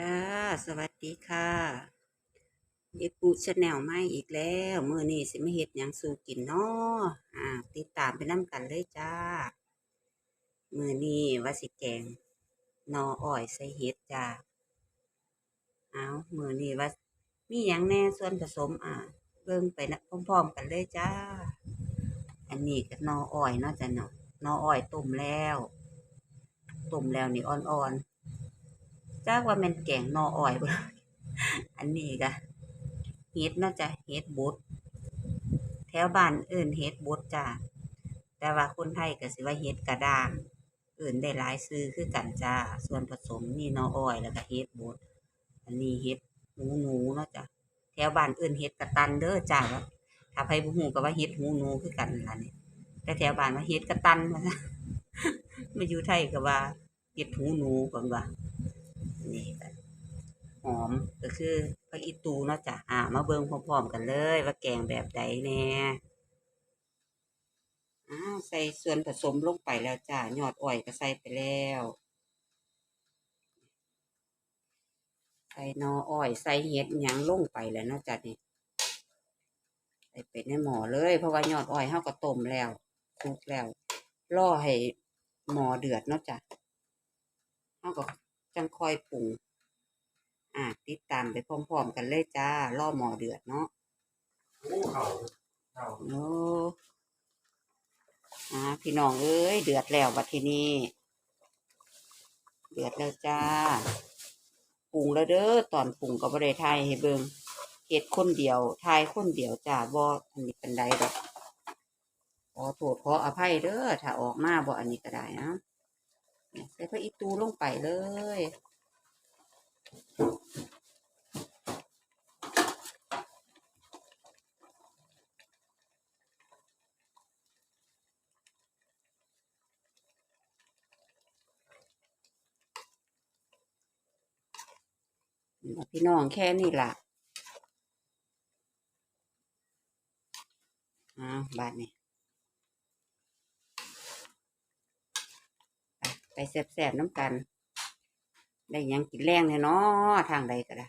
ค่ะ สวัสดีค่ะเฮ็ดปูชาแนลใหม่อีกแล้วมือนี้สิไมาเฮ็ดหยังสู่กินเนาะอ่า ติดตามไปนำกันเลยจ้า มือนี้ว่าสิแกงนออ้อยใส่เห็ดจ้า เอามือนี้ว่ามีหยังแน่ส่วนผสมอ่าเบิ่งไปนะพร้อมๆกันเลยจ้า อันนี้ก็นออ้อยเนาะจ้ะเนาะนออ้อยต้มแล้วต้มแล้วนี่อ่อนๆ จ้าว่าแมนแกงนออ้อยบ่อันนี้ก็เฮ็ดเนาจะเฮ็ดบดแถวบ้านเอิ้นเฮ็ดบดจ้าแต่ว่าคนไทยก็สิว่าเฮ็ดกระด้างอิ้นได้หลายชื่อคือกันจ้า ส่วนผสมมีหน่ออ้อยแล้วก็เฮ็ดบดอันนี้เฮ็ดหูหนูเนาะจ้ะแถวบ้านอิ้นเฮ็ดกระตันเด้อจ้าว่าถ้าไผบ่ฮู้ก็ว่าเฮ็ดหูหนูคือกันล่ะนี่แต่แถวบ้านว่าเฮ็ดกระตันว่ามาอยู่ไทยก็ว่าเฮ็ดหูหนูเพิ่นว่า นี่ก็หอมก็คือผักอีตูเนาะจ้ะอ่ามาเบิ่งพร้อมๆกันเลย ว่าแกงแบบใดแน่อ้าวใส่ส่วนผสมลงไปแล้วจ้ายอดอ้อยก็ใส่ไปแล้วใส่หนออ้อยใส่เห็ดหยังลงไปแล้วเนาะจ้ะนี่ใส่ไปในหม้อเลย เพราะว่ายอดอ้อยเฮาก็ต้มแล้วคลุกแล้ว รอให้หม้อเดือดเนาะจ้ะเฮาก็ จังค่อยปรุงอ่าติดตามไปพร้อมๆกันเลยจ้ารอหม้อเดือดเนาะโอ้เขาเขาโอ้อ่าพี่น้องเอ้ยเดือดแล้วบัดทีนี้เดือดแล้วจ้าปรุงแล้วเด้อตอนปรุงก็บ่ได้ทายให้เบิ่งเฮ็ดคนเดียวทายคนเดียวจ้าบ่อันนี้เป็นไดดอกขอโทษขออภัยเด้อถ้าออกมาบ่อันนี้ก็ได้นะ ใส่พระอีตูลงไปเลยพี่น้องแค่นี้ล่ะอ้าวบาดนี้ ไปไปแสบๆน้ำกัน ได้ยังกินแรงแน่เนาะทางใดก็ได้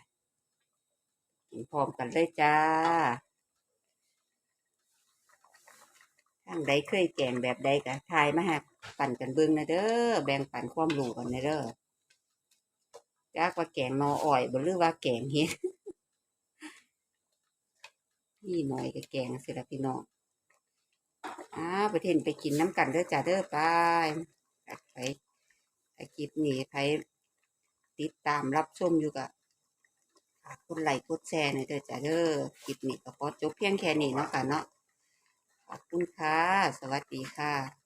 กินพร้อมกันเลยจ้า ทางใดเคยแกงแบบใดก็ทายมาให้ปั่นกันเบิ่งนะเด้อแบ่งปั่นความรู้กันนะเด้อจากว่าแกงนออ้อยบ่หรือว่าแกงเฮ็ดนี่หน่อยก็แกงสิละพี่น้องอ้าไปเทนไปกินน้ำกันเด้อจ้าเด้อไปไป ไอคลิปนี้ใครติดตามรับชมอยู่กับกดไลค์กดแชร์หน่อยเด้อจ้าเด้อคลิปนี้ก็พอจบเพียงแค่นี้เนาะค่ะเนาะขอบคุณค่ะ สวัสดีค่ะ